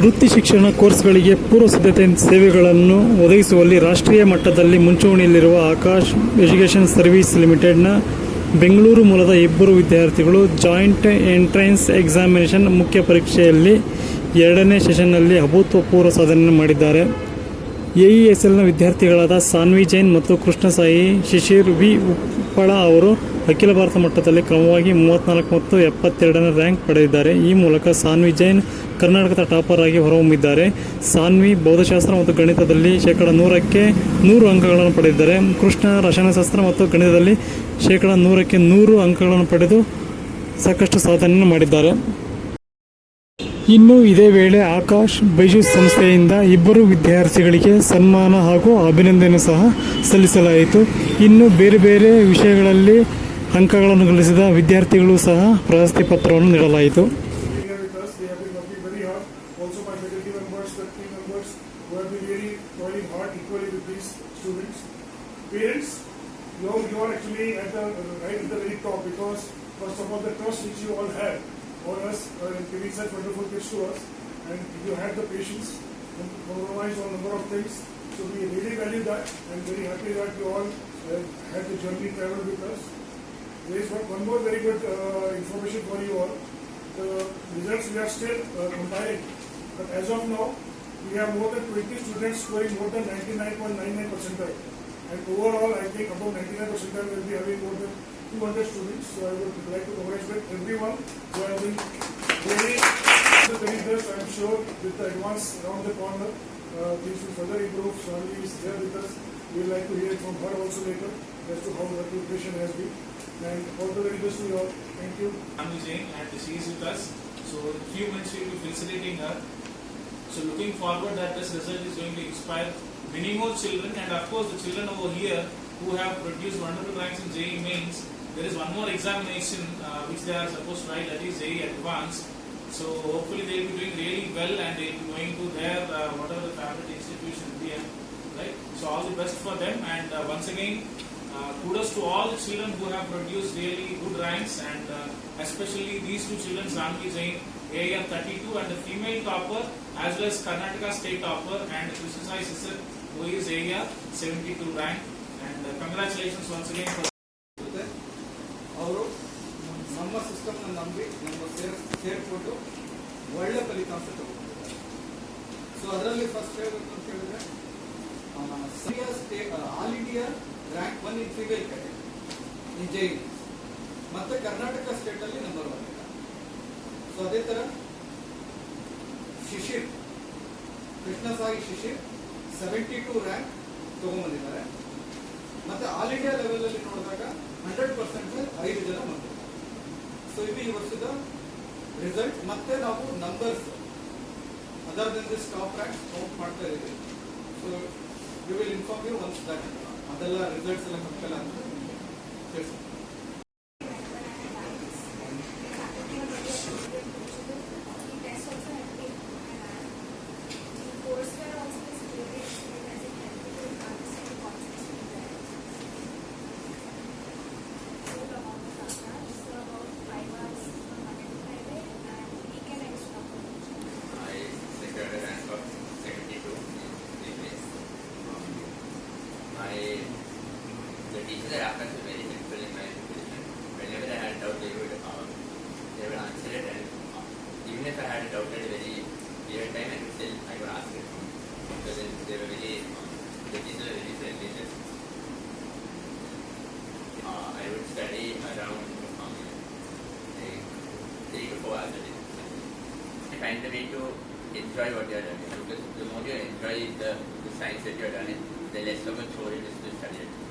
ವೃತ್ತಿ ಶಿಕ್ಷಣ ಕೋರ್ಸ್ಗಳಿಗೆ ಪೂರ್ವ ಸಿದ್ಧತೆ ಸೇವೆಗಳನ್ನು ಒದಗಿಸುವಲ್ಲಿ ರಾಷ್ಟ್ರೀಯ ಮಟ್ಟದಲ್ಲಿ ಮುಂಚೂಣಿಯಲ್ಲಿರುವ ಆಕಾಶ್ ಎಜುಕೇಷನ್ ಸರ್ವಿಸ್ ಲಿಮಿಟೆಡ್ನ ಬೆಂಗಳೂರು ಮೂಲದ ಇಬ್ಬರು ವಿದ್ಯಾರ್ಥಿಗಳು ಜಾಯಿಂಟ್ ಎಂಟ್ರೆನ್ಸ್ ಎಕ್ಸಾಮಿನೇಷನ್ ಮುಖ್ಯ ಪರೀಕ್ಷೆಯಲ್ಲಿ ಎರಡನೇ ಸೆಷನ್ನಲ್ಲಿ ಅಭೂತಪೂರ್ವ ಸಾಧನೆ ಮಾಡಿದ್ದಾರೆ. ಎಇಎಸ್ಎಲ್ನ ವಿದ್ಯಾರ್ಥಿಗಳಾದ ಸಾನ್ವಿ ಜೈನ್ ಮತ್ತು ಕೃಷ್ಣಸಾಯಿ ಶಿಶಿರ್ ವಿ ಉಪ್ಪಳ ಅವರು ಅಖಿಲ ಭಾರತ ಮಟ್ಟದಲ್ಲಿ ಕ್ರಮವಾಗಿ ಮೂವತ್ತ್ನಾಲ್ಕು ಮತ್ತು ಎಪ್ಪತ್ತೆರಡನೇ ರ್ಯಾಂಕ್ ಪಡೆದಿದ್ದಾರೆ. ಈ ಮೂಲಕ ಸಾನ್ವಿ ಜೈನ್ ಕರ್ನಾಟಕದ ಟಾಪರ್ ಆಗಿ ಹೊರಹೊಮ್ಮಿದ್ದಾರೆ. ಸಾನ್ವಿ ಭೌತಶಾಸ್ತ್ರ ಮತ್ತು ಗಣಿತದಲ್ಲಿ ಶೇಕಡ ನೂರಕ್ಕೆ ನೂರು ಅಂಕಗಳನ್ನು ಪಡೆದಿದ್ದಾರೆ. ಕೃಷ್ಣ ರಸಾಯನಶಾಸ್ತ್ರ ಮತ್ತು ಗಣಿತದಲ್ಲಿ ಶೇಕಡ ನೂರಕ್ಕೆ ನೂರು ಅಂಕಗಳನ್ನು ಪಡೆದು ಸಾಕಷ್ಟು ಸಾಧನೆಯನ್ನು ಮಾಡಿದ್ದಾರೆ. ಇನ್ನು ಇದೇ ವೇಳೆ ಆಕಾಶ್ ಬೈಜು ಸಂಸ್ಥೆಯಿಂದ ಇಬ್ಬರು ವಿದ್ಯಾರ್ಥಿಗಳಿಗೆ ಸನ್ಮಾನ ಹಾಗೂ ಅಭಿನಂದನೆ ಸಹ ಸಲ್ಲಿಸಲಾಯಿತು. ಇನ್ನು ಬೇರೆ ಬೇರೆ ವಿಷಯಗಳಲ್ಲಿ ಅಂಕಗಳನ್ನು ಗಳಿಸಿದ ವಿದ್ಯಾರ್ಥಿಗಳು ಸಹ ಪ್ರಶಸ್ತಿ ಪತ್ರವನ್ನು ನೀಡಲಾಯಿತು here with us. They have been working very hard. Also my faculty members, the team members who have been really toiling hard equally with these students. Parents, you are, you are actually at the right at the very top because first of all the trust which you all have on us uh, in giving such wonderful gifts to us and you had the patience and compromised on a number of things. So we really value that and very happy that you all uh, had the journey traveled with us. There is one, more very good uh, information for you all. The results we are still uh, compiling, but as of now, we have more than 20 students scoring more than 99.99 percentile. And overall, I think about 99 percentile will be having more than 200 students. So I would like to congratulate everyone who has been very best. I am sure with the advance around the corner, uh, things will further improve. Swami is there with us. We would like to hear from her also later as to how the preparation has been. And the very to you. Thank you. Anu Jain and she is with us. So in few minutes we will be felicitating her. So looking forward that this result is going to inspire many more children and of course the children over here who have produced wonderful ranks in JEE mains. There is one more examination uh, which they are supposed to write that is JEE advanced. So hopefully they will be doing really well and they will be going to their uh, whatever the favorite institution will be. Right. So all the best for them and uh, once again uh, kudos to all the children who have produced really good ranks and uh, especially these two children, Sanvi Jain, AIR 32 and the female topper as well as Karnataka state topper and Krishna Sai sister who is AIR 72 rank and uh, congratulations once again for ಇರುತ್ತೆ ಅವರು ನಮ್ಮ ಸಿಸ್ಟಮ್ನ ನಂಬಿ ನಮ್ಮ ಸೇರ್ ಸೇರಿಕೊಂಡು ಒಳ್ಳೆ ಫಲಿತಾಂಶ ತಗೊಂಡಿದ್ದಾರೆ ಸೊ ಅದರಲ್ಲಿ ಫಸ್ಟ್ ಹೇಳಬೇಕು ಅಂತ ಹೇಳಿದ್ರೆ Syria stay all India rank one in female category ಜೈ ಮತ್ತೆ ಕರ್ನಾಟಕ ಸ್ಟೇಟ್ ಅಲ್ಲಿ ನಂಬರ್ ಒನ್ ಸೊ ಅದೇ ತರ Shishir. Krishna Sai Shishir seventy two rank ತಗೊಂಡ್ಬಂದಿದ್ದಾರೆ ಮತ್ತೆ ಆಲ್ ಇಂಡಿಯಾ ಲೆವೆಲ್ ಅಲ್ಲಿ ನೋಡಿದಾಗ ಹಂಡ್ರೆಡ್ ಪರ್ಸೆಂಟ್ ಐದು ಜನ ಬಂದಿದ್ದಾರೆ. ಸೊ ಇದು ಈ ವರ್ಷದ ರಿಸಲ್ಟ್ ಮತ್ತೆ ನಾವು numbers other than this top ranks count ಮಾಡ್ತಾ ಇದ್ದೀವಿ. So you will inform you once that ಅದೆಲ್ಲ ರಿಸಲ್ಟ್ಸ್ ಎಲ್ಲ ಕಂಪೇಲ್ ಅಂತ teachers at Akash were very helpful in my preparation. Whenever I had doubt, they would uh, they would answer it, and uh, even if I had a doubt at a very weird time, and still I would ask it. So then they were very um, the teachers were very friendly. Uh, I would study around um, like three to four hours a day. I find the way to enjoy what you are doing. Because the more you enjoy the, the science that you are doing, the less of a chore it is to study it.